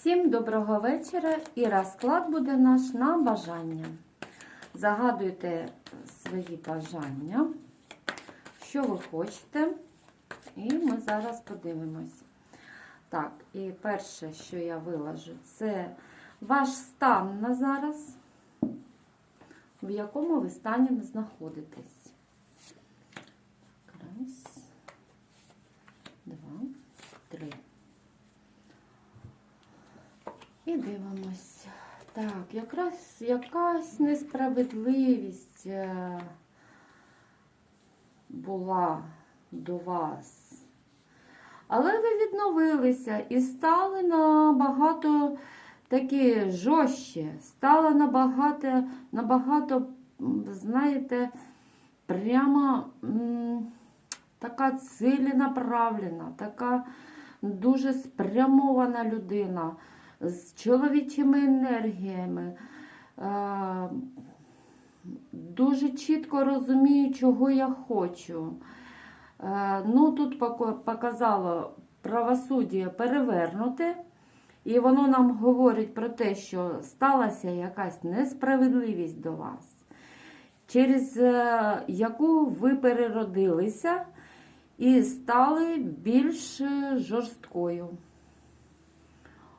Всім доброго вечора і розклад буде наш на бажання. Загадуйте свої бажання, що ви хочете, і ми зараз подивимось. Так, і перше, що я виложу, це ваш стан на зараз, в якому ви стані знаходитесь. Дивимось. Так, якраз якась несправедливість е, була до вас. Але ви відновилися і стали набагато такі жорстче, стали набагато, набагато, знаєте, прямо м, така ціленаправлена, така дуже спрямована людина з чоловічими енергіями. Дуже чітко розумію, чого я хочу. Ну, тут показало правосуддя перевернуте, і воно нам говорить про те, що сталася якась несправедливість до вас, через е, яку ви переродилися і стали більш е, жорсткою.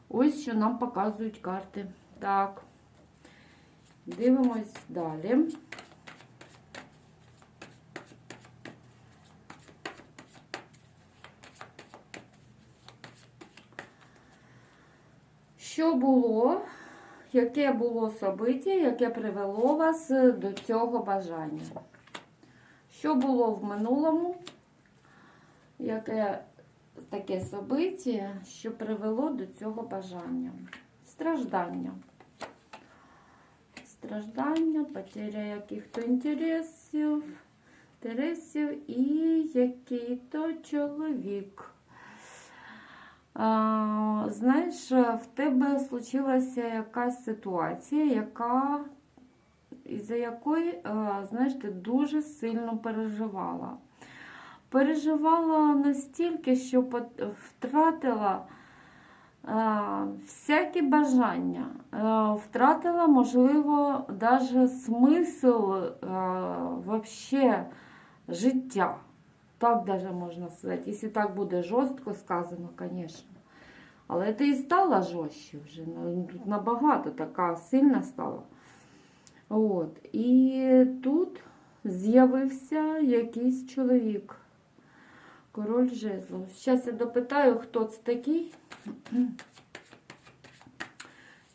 Ось що нам показують карти. Так, дивимось далі. Що було, яке було собиття, яке привело вас до цього бажання? Що було в минулому? Яке таке собиття, що привело до цього бажання? Страждання. Страждання, потеря яких-то інтересів, інтересів і який-то чоловік. А, знаєш, в тебе случилася якась ситуація, яка, із-за якої, знаєш, ти дуже сильно переживала. Переживала настільки, що втратила а, всякі бажання, а, втратила, можливо, навіть смисл а, вообще життя. Так даже можна сказати. Якщо так буде жорстко сказано, звісно. Але ти і стала жорстче вже. ну, Тут набагато така сильна стала. От. І тут з'явився якийсь чоловік. Король жезлов. Зараз я допитаю, хто це такий.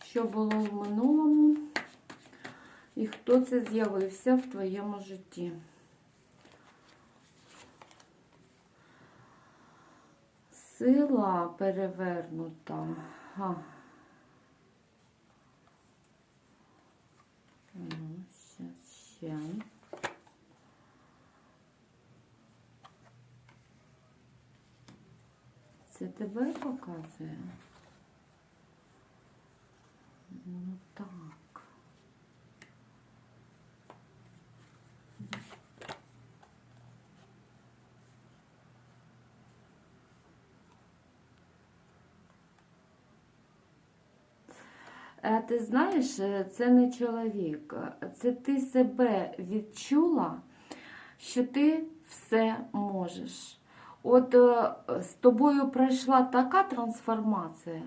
Що було в минулому. І хто це з'явився в твоєму житті. Сила перевернута. Ага. Ну, щас ще. Це тебе показує? Ну так. Е, Ти знаєш, е, це не чоловік, це ти себе відчула, що ти все можеш. От е, з тобою пройшла така трансформація.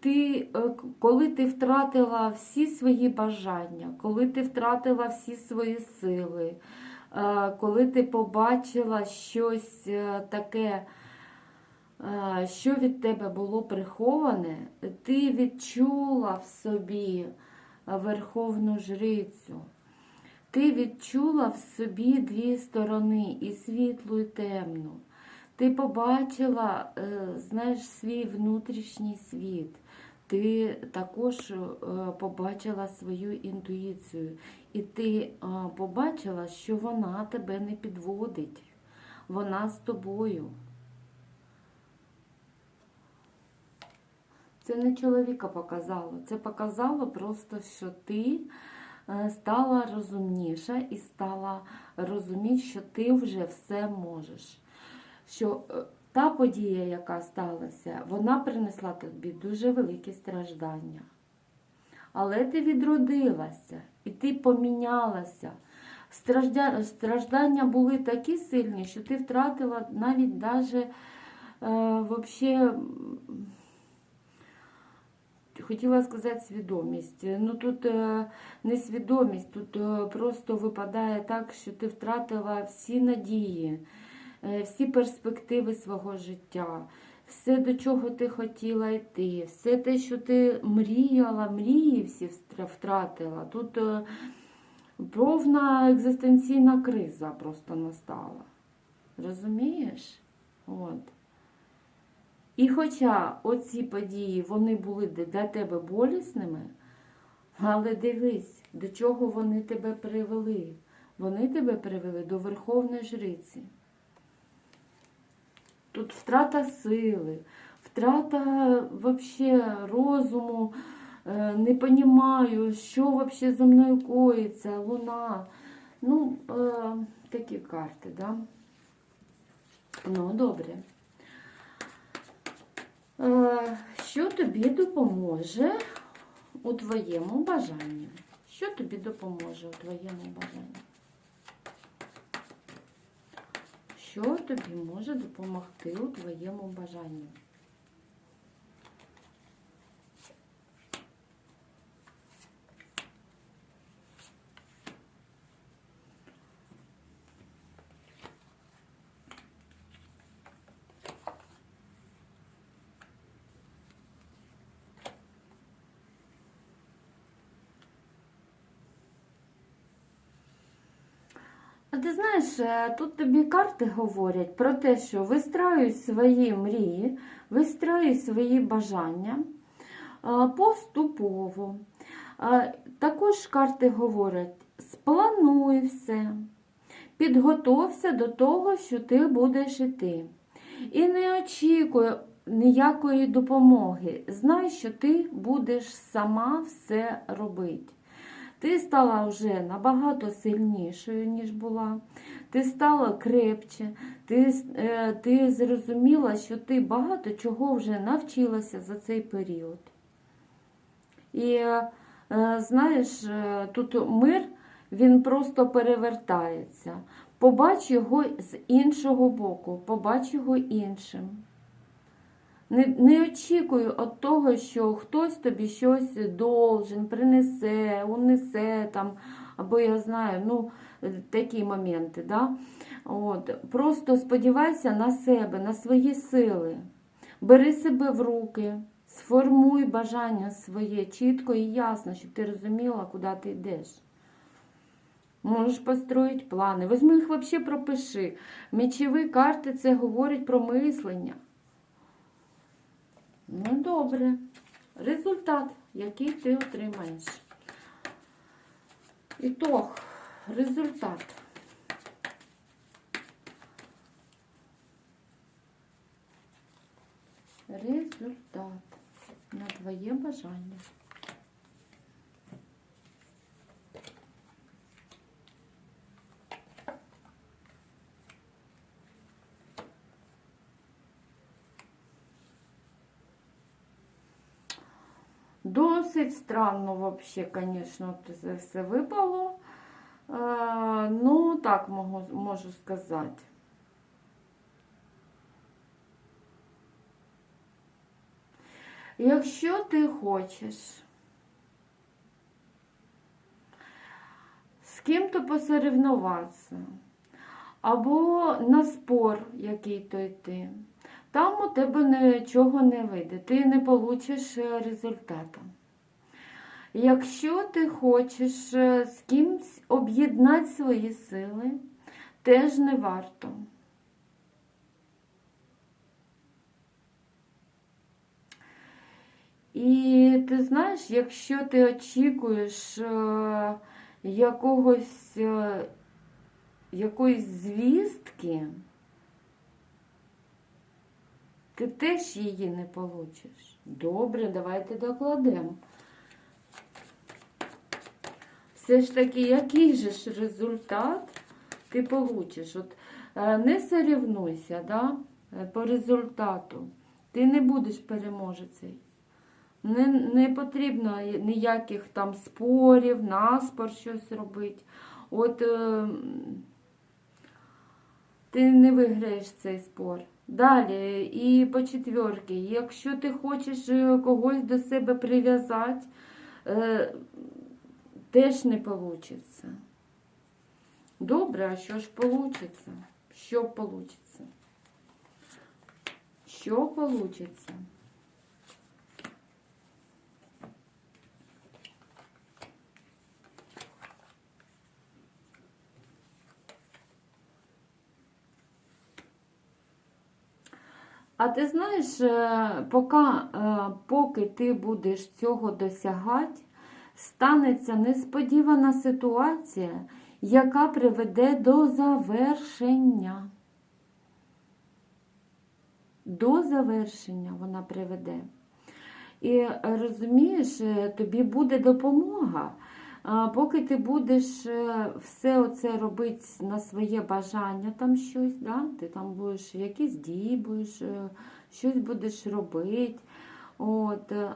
Ти, е, коли ти втратила всі свої бажання, коли ти втратила всі свої сили, е, коли ти побачила щось таке, що від тебе було приховане, ти відчула в собі верховну жрицю. Ти відчула в собі дві сторони, і світлу, і темну. Ти побачила, е, знаєш, свій внутрішній світ. Ти також е, побачила свою інтуїцію. І ти е, побачила, що вона тебе не підводить. Вона з тобою. Це не чоловіка показало, це показало просто, що ти стала розумніша і стала розуміти, що ти вже все можеш. Що е, та подія, яка сталася, вона принесла тобі дуже великі страждання. Але ти відродилася і ти помінялася. Страждання були такі сильні, що ти втратила навіть даже, е, вообще, хотіла сказати свідомість. Ну тут е, не свідомість, тут е, просто випадає так, що ти втратила всі надії, е, всі перспективи свого життя, все, до чого ти хотіла йти, все те, що ти мріяла, мрії всі втратила. Тут е, повна екзистенційна криза просто настала. Розумієш? От. І хоча оці події вони були для тебе болісними, але дивись, до чого вони тебе привели. Вони тебе привели до Верховної Жриці. Тут втрата сили, втрата вообще розуму, е, не понімаю, що вообще зі мною коїться, луна. Ну, е, такі карти, да? Ну, добре. Е, Що тобі допоможе у твоєму бажанні? Що тобі допоможе у твоєму бажанні? Що тобі може допомогти у твоєму бажанні? А ти знаєш, е, тут тобі карти говорять про те, що вистраюй свої мрії, вистраюй свої бажання е, поступово. Е, Також карти говорять, сплануй все, підготовся до того, що ти будеш іти. І не очікуй ніякої допомоги. Знай, що ти будеш сама все робити. Ти стала вже набагато сильнішою, ніж була. Ти стала крепче, ти, е, ти зрозуміла, що ти багато чого вже навчилася за цей період. І е, знаєш, е, тут мир він просто перевертається. Побач його з іншого боку, побач його іншим. Не, не очікуй від того, що хтось тобі щось должен, принесе, унесе там, або я знаю, ну, такі моменти. Да? От. Просто сподівайся на себе, на свої сили. Бери себе в руки, сформуй бажання своє чітко і ясно, щоб ти розуміла, куди ти йдеш. Можеш построїти плани. Візьми їх взагалі пропиши. Мечові карти це говорять про мислення. Ну, добре. Результат, який ти отримаєш. Ітог, результат. Результат на твоє бажання. Досить странно вообще, конечно, це все випало. Ну, так можу, сказати. Якщо ти хочеш з ким-то посоревнуватися, або на спор який-то йти, там у тебе нічого не вийде, ти не получиш е, результату. Якщо ти хочеш е, з кимось об'єднати свої сили, теж не варто. І ти знаєш, якщо ти очікуєш е, якогось, якоїсь звістки, ти теж її не получиш. Добре, давайте докладемо. Все ж таки, який же ж результат ти получиш? От е, не сорівнуйся, да? по результату. Ти не будеш переможецей. Не, не потрібно ніяких там спорів, наспор щось робити. От е, ти не виграєш цей спор. Далі, і по четверки, якщо ти хочеш е, когось до себе прив'язати, е, теж не вийде. Добре, а що ж вийде? Що вийде? Що вийде? А ти знаєш, е, поки, е, поки ти будеш цього досягати, станеться несподівана ситуація, яка приведе до завершення. До завершення вона приведе. І е, розумієш, тобі буде допомога. Поки ти будеш е, все оце робити на своє бажання, там щось, да? ти там будеш якісь дії, будеш, е, щось будеш робити. От, е,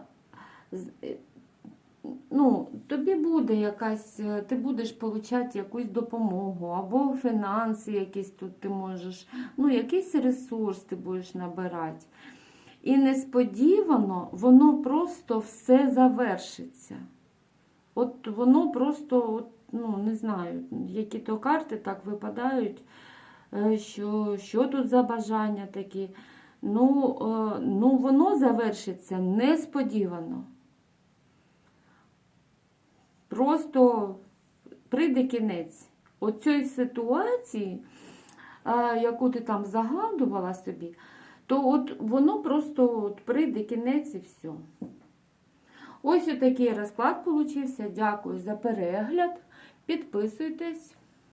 ну, тобі буде якась, ти будеш отримати якусь допомогу, або фінанси якісь тут ти можеш, ну, якийсь ресурс ти будеш набирати. І несподівано воно просто все завершиться. От воно просто, от, ну, не знаю, які то карти так випадають, е, що, що тут за бажання такі. Ну, е, ну, воно завершиться несподівано. Просто прийде кінець оцій ситуації, е, яку ти там загадувала собі, то от воно просто от прийде кінець і все. Ось отакий розклад получився. Дякую за перегляд. Підписуйтесь.